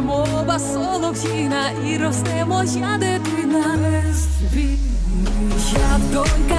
плаче мова солов'їна і ростемо моя дитина. Я донька.